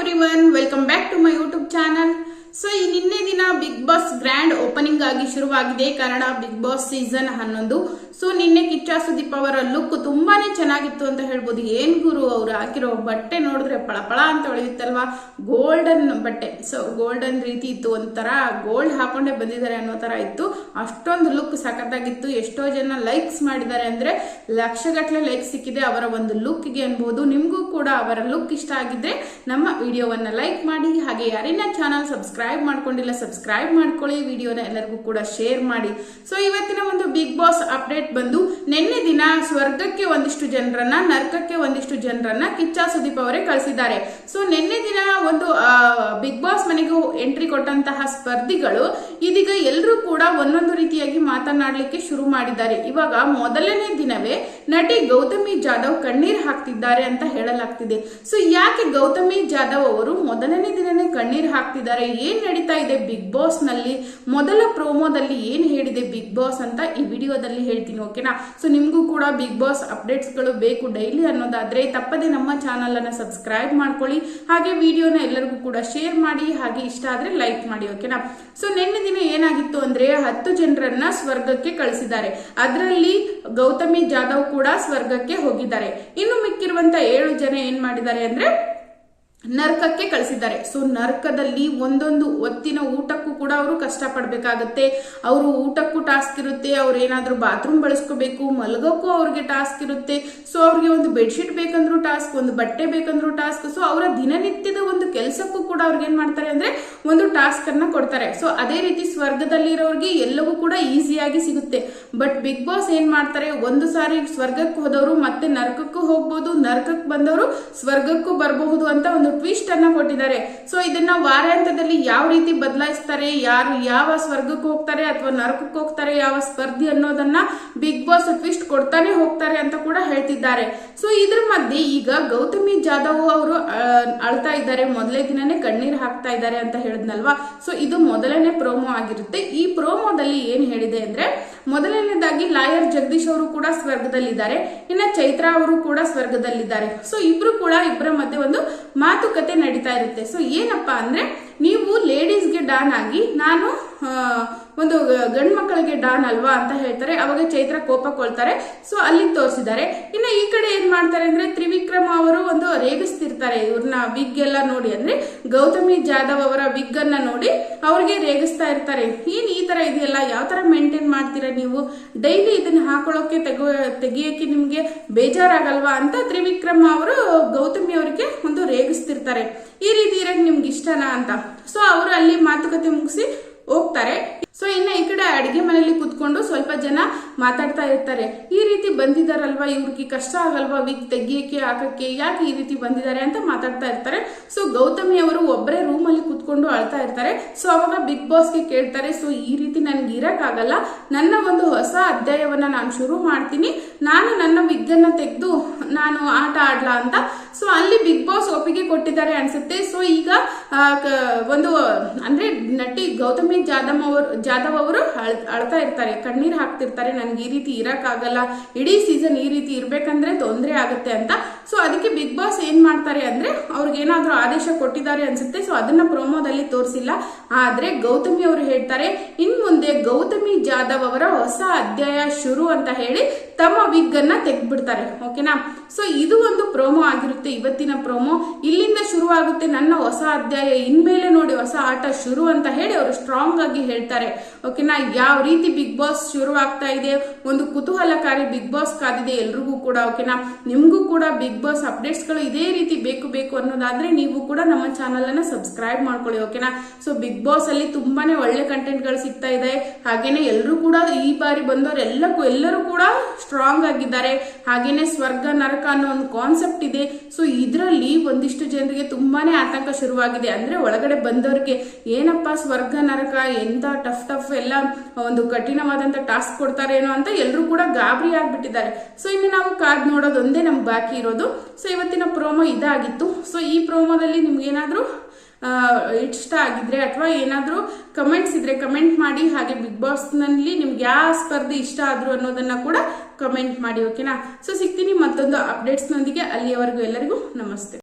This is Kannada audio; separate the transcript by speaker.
Speaker 1: Everyone welcome back to my YouTube channel so ಈ ನಿನ್ನೆ ದಿನ ಬಿಗ್ ಬಾಸ್ ಗ್ರ್ಯಾಂಡ್ ಓಪನಿಂಗ್ ಆಗಿ ಶುರುವಾಗಿದೆ. ಕನ್ನಡ ಬಿಗ್ ಬಾಸ್ ಸೀಸನ್ ಹನ್ನೊಂದು. ಸೊ ನಿನ್ನೆ ಕಿಚ್ಚ ಸುದೀಪ್ ಅವರ ಲುಕ್ ತುಂಬಾನೇ ಚೆನ್ನಾಗಿತ್ತು ಅಂತ ಹೇಳ್ಬೋದು. ಏನ್ ಗುರು ಅವ್ರು ಹಾಕಿರೋ ಬಟ್ಟೆ ನೋಡಿದ್ರೆ ಪಳಪಳ ಅಂತ ಹೊಳೆಯುತ್ತಲ್ವಾ? ಗೋಲ್ಡನ್ ಬಟ್ಟೆ. ಸೊ ಗೋಲ್ಡನ್ ರೀತಿ ಇತ್ತು, ಒಂಥರ ಗೋಲ್ಡ್ ಹಾಕೊಂಡೇ ಬಂದಿದ್ದಾರೆ ಅನ್ನೋ ತರ ಇತ್ತು. ಅಷ್ಟೊಂದು ಲುಕ್ ಸಖತ್ತಾಗಿತ್ತು. ಎಷ್ಟೋ ಜನ ಲೈಕ್ಸ್ ಮಾಡಿದ್ದಾರೆ ಅಂದ್ರೆ ಲಕ್ಷಗಟ್ಟಲೆ ಲೈಕ್ ಸಿಕ್ಕಿದೆ ಅವರ ಒಂದು ಲುಕ್ಗೆ ಅನ್ಬೋದು. ನಿಮಗೂ ಕೂಡ ಅವರ ಲುಕ್ ಇಷ್ಟ ಆಗಿದ್ರೆ ನಮ್ಮ ವಿಡಿಯೋವನ್ನ ಲೈಕ್ ಮಾಡಿ. ಹಾಗೆ ಯಾರಿನ ಚಾನಲ್ ಸಬ್ಸ್ಕ್ರೈಬ್ ಮಾಡ್ಕೊಂಡಿಲ್ಲ ಸಬ್ಸ್ಕ್ರೈಬ್ ಮಾಡ್ಕೊಳ್ಳಿ. ವಿಡಿಯೋನ ಎಲ್ಲರಿಗೂ ಕೂಡ ಶೇರ್ ಮಾಡಿ. ಸೊ ಇವತ್ತಿನ ಒಂದು ಬಿಗ್ ಬಾಸ್ ಅಪ್ಡೇಟ್ ಬಂದು ನಿನ್ನೆ ದಿನ ಸ್ವರ್ಗಕ್ಕೆ ಒಂದಿಷ್ಟು ಜನರನ್ನ, ನರ್ಕಕ್ಕೆ ಒಂದಿಷ್ಟು ಜನರನ್ನ ಕಿಚ್ಚ ಸುದೀಪ್ ಅವರೇ ಕಳಿಸಿದ್ದಾರೆ. ಸೊ ನಿನ್ನೆ ದಿನ ಒಂದು ಬಿಗ್ ಬಾಸ್ ಮನೆಗೆ ಎಂಟ್ರಿ ಕೊಟ್ಟಂತಹ ಸ್ಪರ್ಧಿಗಳು ಇದೀಗ ಎಲ್ಲರೂ ಕೂಡ ಒಂದೊಂದು ರೀತಿಯಾಗಿ ಮಾತನಾಡಲಿಕ್ಕೆ ಶುರು ಮಾಡಿದ್ದಾರೆ. ಇವಾಗ ಮೊದಲನೇ ದಿನವೇ ನಟಿ ಗೌತಮಿ ಜಾಧವ್ ಕಣ್ಣೀರು ಹಾಕ್ತಿದ್ದಾರೆ ಅಂತ ಹೇಳಲಾಗ್ತಿದೆ. ಸೊ ಯಾಕೆ ಗೌತಮಿ ಜಾಧವ್ ಅವರು ಮೊದಲನೇ ದಿನನೇ ಕಣ್ಣೀರು ಹಾಕ್ತಿದ್ದಾರೆ? ಏನ್ ನಡೀತಾ ಇದೆ ಬಿಗ್ ಬಾಸ್ನಲ್ಲಿ? ಮೊದಲ ಪ್ರೋಮೋದಲ್ಲಿ ಏನ್ ಹೇಳಿದೆ ಬಿಗ್ ಬಾಸ್ ಅಂತ ಈ ವಿಡಿಯೋದಲ್ಲಿ ಹೇಳ್ತೀನಿ ಓಕೆನಾ ಸೊ ನಿಮ್ಗೂ ಕೂಡ ಬಿಗ್ ಬಾಸ್ ಅಪ್ಡೇಟ್ಸ್ಗಳು ಬೇಕು ಡೈಲಿ ಅನ್ನೋದಾದ್ರೆ ತಪ್ಪದೆ ನಮ್ಮ ಚಾನಲ್ ಅನ್ನ ಸಬ್ಸ್ಕ್ರೈಬ್ ಮಾಡ್ಕೊಳ್ಳಿ. ಹಾಗೆ ವಿಡಿಯೋನ ಎಲ್ಲರಿಗೂ ಕೂಡ ಶೇರ್ ಮಾಡಿ, ಹಾಗೆ ಇಷ್ಟ ಆದ್ರೆ ಲೈಕ್ ಮಾಡಿ ಓಕೆನಾ ಸೊ ನಿನ್ನೆ ದಿನ ಏನಾಗಿತ್ತು ಅಂದ್ರೆ ಹತ್ತು ಜನರನ್ನ ಸ್ವರ್ಗಕ್ಕೆ ಕಳಿಸಿದ್ದಾರೆ. ಅದರಲ್ಲಿ ಗೌತಮಿ ಜಾಧವ್ ಸ್ವರ್ಗಕ್ಕೆ ಹೋಗಿದ್ದಾರೆ. ಇನ್ನು ಮಿಕ್ಕಿರುವಂತ ಏಳು ಜನ ಏನ್ ಮಾಡಿದ್ದಾರೆ ಅಂದ್ರೆ ನರ್ಕಕ್ಕೆ ಕಳಿಸಿದ್ದಾರೆ. ಸೊ, ನರ್ಕದಲ್ಲಿ ಒಂದೊಂದು ಒತ್ತಿನ ಊಟಕ್ಕೂ ಕೂಡ ಅವರು ಕಷ್ಟ ಪಡ್ಬೇಕಾಗತ್ತೆ ಅವರು ಊಟಕ್ಕೂ ಟಾಸ್ಕ್ ಇರುತ್ತೆ, ಅವ್ರು ಏನಾದರೂ ಬಾತ್ರೂಮ್ ಬಳಸ್ಕೋಬೇಕು, ಮಲಗೋಕ್ಕೂ ಅವ್ರಿಗೆ ಟಾಸ್ಕ್ ಇರುತ್ತೆ. ಸೊ, ಅವ್ರಿಗೆ ಒಂದು ಬೆಡ್ಶೀಟ್ ಬೇಕಂದ್ರೂ ಟಾಸ್ಕ್ ಒಂದು ಬಟ್ಟೆ ಬೇಕಂದ್ರೂ ಟಾಸ್ಕ್ ಸೊ, ಅವರ ದಿನನಿತ್ಯದ ಒಂದು ಕೆಲಸಕ್ಕೂ ಕೂಡ ಅವ್ರಿಗೆ ಏನು ಮಾಡ್ತಾರೆ ಅಂದ್ರೆ ಒಂದು ಟಾಸ್ಕ್ ಅನ್ನ ಕೊಡ್ತಾರೆ. ಸೊ, ಅದೇ ರೀತಿ ಸ್ವರ್ಗದಲ್ಲಿರೋರಿಗೆ ಎಲ್ಲವೂ ಕೂಡ ಈಸಿಯಾಗಿ ಸಿಗುತ್ತೆ. ಬಟ್ ಬಿಗ್ ಬಾಸ್ ಏನು ಮಾಡ್ತಾರೆ? ಒಂದು ಸಾರಿ ಸ್ವರ್ಗಕ್ಕೆ ಹೋದವರು ಮತ್ತೆ ನರಕಕ್ಕೂ ಹೋಗ್ಬೋದು, ನರಕಕ್ಕೆ ಬಂದವರು ಸ್ವರ್ಗಕ್ಕೂ ಬರಬಹುದು ಅಂತ ಒಂದು ಟ್ವಿಸ್ಟ್ ಅನ್ನ ಕೊಟ್ಟಿದ್ದಾರೆ. ಸೊ ಇದನ್ನ ವಾರಾಂತ್ಯದಲ್ಲಿ ಯಾವ ರೀತಿ ಬದಲಾಯಿಸ್ತಾರೆ, ಯಾರು ಯಾವ ಸ್ವರ್ಗಕ್ಕೆ ಹೋಗ್ತಾರೆ ಅಥವಾ ನರಕಕ್ಕೆ ಹೋಗ್ತಾರೆ, ಯಾವ ಸ್ಪರ್ಧಿ ಅನ್ನೋದನ್ನ ಬಿಗ್ ಬಾಸ್ ಟ್ವಿಸ್ಟ್ ಕೊಡ್ತಾನೆ ಹೋಗ್ತಾರೆ ಅಂತ ಕೂಡ ಹೇಳ್ತಿದ್ದಾರೆ. ಸೊ ಇದ್ರ ಮಧ್ಯೆ ಈಗ ಗೌತಮಿ ಜಾಧವ್ ಅವರು ಅಳ್ತಾ ಇದ್ದಾರೆ. ಮೊದಲೇ ದಿನನೇ ಕಣ್ಣೀರ್ ಹಾಕ್ತಾ ಇದ್ದಾರೆ ಅಂತ ಹೇಳಿದ್ನಲ್ವಾ? ಸೊ ಇದು ಮೊದಲನೇ ಪ್ರೋಮೋ ಆಗಿರುತ್ತೆ. ಈ ಪ್ರೋಮೋದಲ್ಲಿ ಏನ್ ಹೇಳಿದೆ ಅಂದ್ರೆ, ಮೊದಲನೇದಾಗಿ ಲಾಯರ್ ಜಗದೀಶ್ ಅವರು ಕೂಡ ಸ್ವರ್ಗದಲ್ಲಿದ್ದಾರೆ. ಇನ್ನ ಚೈತ್ರಾ ಅವರು ಕೂಡ ಸ್ವರ್ಗದಲ್ಲಿದ್ದಾರೆ. ಸೊ ಇಬ್ರು ಕೂಡ ಇಬ್ಬರ ಮಧ್ಯೆ ಒಂದು ಮಾತುಕತೆ ನಡೀತಾ ಇರುತ್ತೆ. ಸೊ ಏನಪ್ಪಾ ಅಂದ್ರೆ ನೀವು ಲೇಡೀಸ್ಗೆ ಡಾನ್ ಆಗಿ ನಾನು ಒಂದು ಗಂಡು ಮಕ್ಕಳಿಗೆ ಡಾನ್ ಅಲ್ವಾ ಅಂತ ಹೇಳ್ತಾರೆ. ಅವಾಗ ಚೈತ್ರ ಕೋಪಕೊಳ್ತಾರೆ ಸೊ ಅಲ್ಲಿ ತೋರಿಸಿದ್ದಾರೆ. ಇನ್ನು ಈ ಕಡೆ ಏನ್ ಮಾಡ್ತಾರೆ ಅಂದ್ರೆ, ತ್ರಿವಿಕ್ರಮ ಅವರು ಒಂದು ರೇಗಿಸ್ತಿರ್ತಾರೆ. ಇವ್ರನ್ನ ವಿಗ್ ಎಲ್ಲ ನೋಡಿ, ಅಂದ್ರೆ ಗೌತಮಿ ಜಾಧವ್ ಅವರ ವಿಗ್ ಅನ್ನ ನೋಡಿ ಅವ್ರಿಗೆ ರೇಗಿಸ್ತಾ ಇರ್ತಾರೆ. ಏನ್ ಈ ತರ ಇದೆಯಲ್ಲ? ಯಾವ ತರ ಮೇಂಟೈನ್ ಮಾಡ್ತೀರಾ ನೀವು? ಡೈಲಿ ಇದನ್ನ ಹಾಕೊಳ್ಳೋಕೆ ತೆಗೋ, ತೆಗಿಯೋಕೆ ನಿಮ್ಗೆ ಬೇಜಾರಾಗಲ್ವಾ ಅಂತ ತ್ರಿವಿಕ್ರಮ ಅವರು ಗೌತಮಿ ಅವರಿಗೆ ಒಂದು ರೇಗಿಸ್ತಿರ್ತಾರೆ. ಈ ರೀತಿ ಇರಕ್ ನಿಮ್ಗೆ ಇಷ್ಟನಾ ಅಂತ? ಸೊ, ಅವರು ಅಲ್ಲಿ ಮಾತುಕತೆ ಮುಗಿಸಿ ಹೋಗ್ತಾರೆ. ಸೊ ಇನ್ನ ಈ ಕಡೆ ಅಡಿಗೆ ಮನೆಯಲ್ಲಿ ಕೂತ್ಕೊಂಡು ಸ್ವಲ್ಪ ಜನ ಮಾತಾಡ್ತಾ ಇರ್ತಾರೆ. ಈ ರೀತಿ ಬಂದಿದಾರಲ್ವಾ? ಇವ್ರಿಗೆ ಕಷ್ಟ ಆಗಲ್ವಾ? ವಿಗ್ ತೆಗಿಯಕ್ಕೆ, ಹಾಕಕ್ಕೆ, ಯಾಕೆ ಈ ರೀತಿ ಬಂದಿದ್ದಾರೆ ಅಂತ ಮಾತಾಡ್ತಾ ಇರ್ತಾರೆ. ಸೊ ಗೌತಮಿ ಅವರು ಒಬ್ಬರೇ ರೂಮಲ್ಲಿ ಕೂತ್ಕೊಂಡು ಅಳ್ತಾ ಇರ್ತಾರೆ. ಸೊ ಅವಾಗ ಬಿಗ್ ಬಾಸ್ಗೆ ಕೇಳ್ತಾರೆ ಸೊ ಈ ರೀತಿ ನನ್ಗೆ ಇರಕ್ಕಾಗಲ್ಲ ನನ್ನ ಒಂದು ಹೊಸ ಅಧ್ಯಾಯವನ್ನ ನಾನು ಶುರು ಮಾಡ್ತೀನಿ. ನಾನು ನನ್ನ ವಿಗ್ ಅನ್ನ ತೆಗೆದು ನಾನು ಆಟ ಆಡ್ಲಾ ಅಂತ. ಸೊ ಅಲ್ಲಿ ಬಿಗ್ ಬಾಸ್ ಒಪ್ಪಿಗೆ ಕೊಟ್ಟಿದ್ದಾರೆ ಅನ್ಸುತ್ತೆ. ಸೊ ಈಗ ಒಂದು, ಅಂದ್ರೆ ನಟಿ ಗೌತಮಿ ಜಾಧವ್ ಅವರು ಜಾಧವ್ ಅವರು ಅಳ್ತಾ ಇರ್ತಾರೆ, ಕಣ್ಣೀರು ಹಾಕ್ತಿರ್ತಾರೆ ನನ್ಗೆ ಈ ರೀತಿ ಇರಕ್ಕಾಗಲ್ಲ, ಇಡೀ ಸೀಸನ್ ಈ ರೀತಿ ಇರ್ಬೇಕಂದ್ರೆ ತೊಂದರೆ ಆಗುತ್ತೆ ಅಂತ. ಸೊ ಅದಕ್ಕೆ ಬಿಗ್ ಬಾಸ್ ಏನ್ ಮಾಡ್ತಾರೆ ಅಂದ್ರೆ ಅವ್ರಿಗೆ ಏನಾದ್ರೂ ಆದೇಶ ಕೊಟ್ಟಿದ್ದಾರೆ ಅನ್ಸುತ್ತೆ ಸೊ ಅದನ್ನ ಪ್ರೋಮೋದಲ್ಲಿ ತೋರಿಸಿಲ್ಲ. ಆದ್ರೆ ಗೌತಮಿ ಅವರು ಹೇಳ್ತಾರೆ, ಇನ್ ಮುಂದೆ ಗೌತಮಿ ಜಾಧವ್ ಅವರ ಹೊಸ ಅಧ್ಯಾಯ ಶುರು ಅಂತ ಹೇಳಿ ತಮ್ಮ ವಿಗ್ ಅನ್ನ ತೆಗ್ದ್ಬಿಡ್ತಾರೆ, ಓಕೆನಾ? ಸೊ ಇದು ಒಂದು ಪ್ರೋಮೋ ಆಗಿರುತ್ತೆ, ಇವತ್ತಿನ ಪ್ರೋಮೋ ಇಲ್ಲಿಂದ ಶುರುವಾಗುತ್ತೆ ನನ್ನ ಹೊಸ ಅಧ್ಯಾಯ, ಇನ್ಮೇಲೆ ನೋಡಿ ಹೊಸ ಆಟ ಶುರು ಅಂತ ಹೇಳಿ ಅವರು ಸ್ಟ್ರಾಂಗ್ ಆಗಿ ಹೇಳ್ತಾರೆ, ಓಕೆನಾ? ಯಾವ ರೀತಿ ಬಿಗ್ ಬಾಸ್ ಶುರು ಇದೆ, ಒಂದು ಕುತೂಹಲಕಾರಿ ಬಿಗ್ ಬಾಸ್ ಕಾದಿದೆ ಎಲ್ರಿಗೂ ಕೂಡ, ಓಕೆನಾ? ನಿಮಗೂ ಕೂಡ ಬಿಗ್ ಬಾಸ್ ಅಪ್ಡೇಟ್ಸ್ಗಳು ಇದೇ ರೀತಿ ಬೇಕು ಬೇಕು ಅನ್ನೋದಾದ್ರೆ ನೀವು ಕೂಡ ನಮ್ಮ ಚಾನಲ್ ಅನ್ನ ಸಬ್ಸ್ಕ್ರೈಬ್ ಮಾಡ್ಕೊಳ್ಳಿ, ಓಕೆನಾ? ಸೊ ಬಿಗ್ ಬಾಸ್ ಅಲ್ಲಿ ತುಂಬಾನೇ ಒಳ್ಳೆ ಕಂಟೆಂಟ್ಗಳು ಸಿಗ್ತಾ ಇದೆ. ಹಾಗೇನೆ ಎಲ್ಲರೂ ಕೂಡ ಈ ಬಾರಿ ಬಂದವರು ಎಲ್ಲ ಎಲ್ಲರೂ ಕೂಡ ಸ್ಟ್ರಾಂಗ್ ಆಗಿದ್ದಾರೆ. ಹಾಗೇನೆ ಸ್ವರ್ಗ, ನರಕ ಅನ್ನೋ ಒಂದು ಕಾನ್ಸೆಪ್ಟ್ ಇದೆ. ಸೊ ಇದರಲ್ಲಿ ಒಂದಿಷ್ಟು ಜನರಿಗೆ ತುಂಬಾನೇ ಆತಂಕ ಶುರುವಾಗಿದೆ. ಅಂದ್ರೆ ಒಳಗಡೆ ಬಂದವರಿಗೆ ಏನಪ್ಪ ಸ್ವರ್ಗ, ನರಕ, ಎಂತ ಟಫ್ ಟಫ್ ಎಲ್ಲ ಒಂದು ಕಠಿಣವಾದಂತ ಟಾಸ್ಕ್ ಕೊಡ್ತಾರೇನೋ ಅಂತ ಎಲ್ಲರೂ ಕೂಡ ಗಾಬರಿ ಆಗ್ಬಿಟ್ಟಿದ್ದಾರೆ. ಸೊ ಇನ್ನು ನಾವು ಕಾರ್ಡ್ ನೋಡೋದೊಂದೇ ನಮ್ಗೆ ಬಾಕಿ ಇರೋದು. ಸೊ ಇವತ್ತಿನ ಪ್ರೋಮೋ ಇದಾಗಿತ್ತು. ಸೊ ಈ ಪ್ರೋಮೋದಲ್ಲಿ ನಿಮ್ಗೆ ಏನಾದ್ರೂ ಇಷ್ಟ ಆಗಿದ್ರೆ ಅಥವಾ ಏನಾದರೂ ಕಮೆಂಟ್ಸ್ ಇದ್ರೆ ಕಮೆಂಟ್ ಮಾಡಿ, ಹಾಗೆ ಬಿಗ್ ಬಾಸ್ನಲ್ಲಿ ನಿಮ್ಗೆ ಯಾವ ಸ್ಪರ್ಧೆ ಇಷ್ಟ ಆದ್ರು ಅನ್ನೋದನ್ನ ಕೂಡ ಕಮೆಂಟ್ ಮಾಡಿ ಓಕೆನಾ ಸೊ ಸಿಗ್ತೀನಿ ಮತ್ತೊಂದು ಅಪ್ಡೇಟ್ಸ್ ನೊಂದಿಗೆ. ಅಲ್ಲಿಯವರೆಗೂ ಎಲ್ಲರಿಗೂ ನಮಸ್ತೆ.